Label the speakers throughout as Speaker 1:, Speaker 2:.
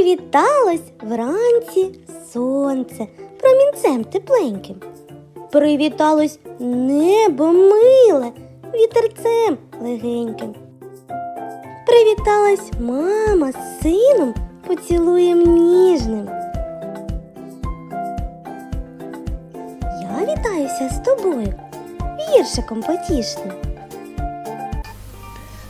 Speaker 1: Привіталось вранці сонце промінцем тепленьким. Привіталось небо миле вітерцем легеньким. Привіталась мама з сином поцілуєм ніжним. Я вітаюся з тобою віршиком потішним.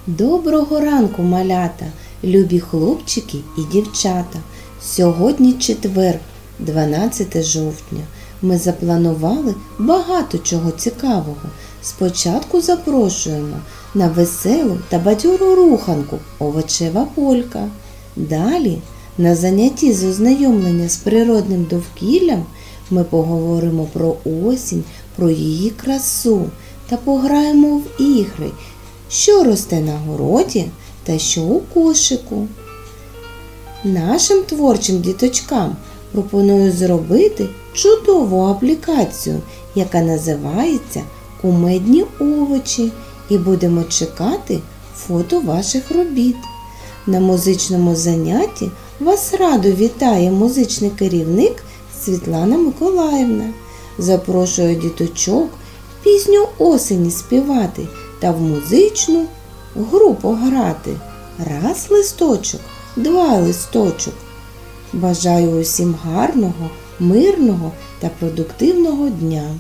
Speaker 2: Доброго ранку, малята, любі хлопчики і дівчата. Сьогодні четвер, 12 жовтня. Ми запланували багато чого цікавого. Спочатку запрошуємо на веселу та бадьору руханку овочева полька. Далі на занятті з ознайомлення з природним довкіллям ми поговоримо про осінь, про її красу та пограємо в ігри, що росте на городі та що у кошику. Нашим творчим діточкам пропоную зробити чудову аплікацію, яка називається Кумедні овочі, і будемо чекати фото ваших робіт. На музичному занятті вас радо вітає музичний керівник Світлана Миколаївна. Запрошую діточок пісню осені співати та в музичну гру пограти. Раз листочок, два листочок. Бажаю усім гарного, мирного та продуктивного дня.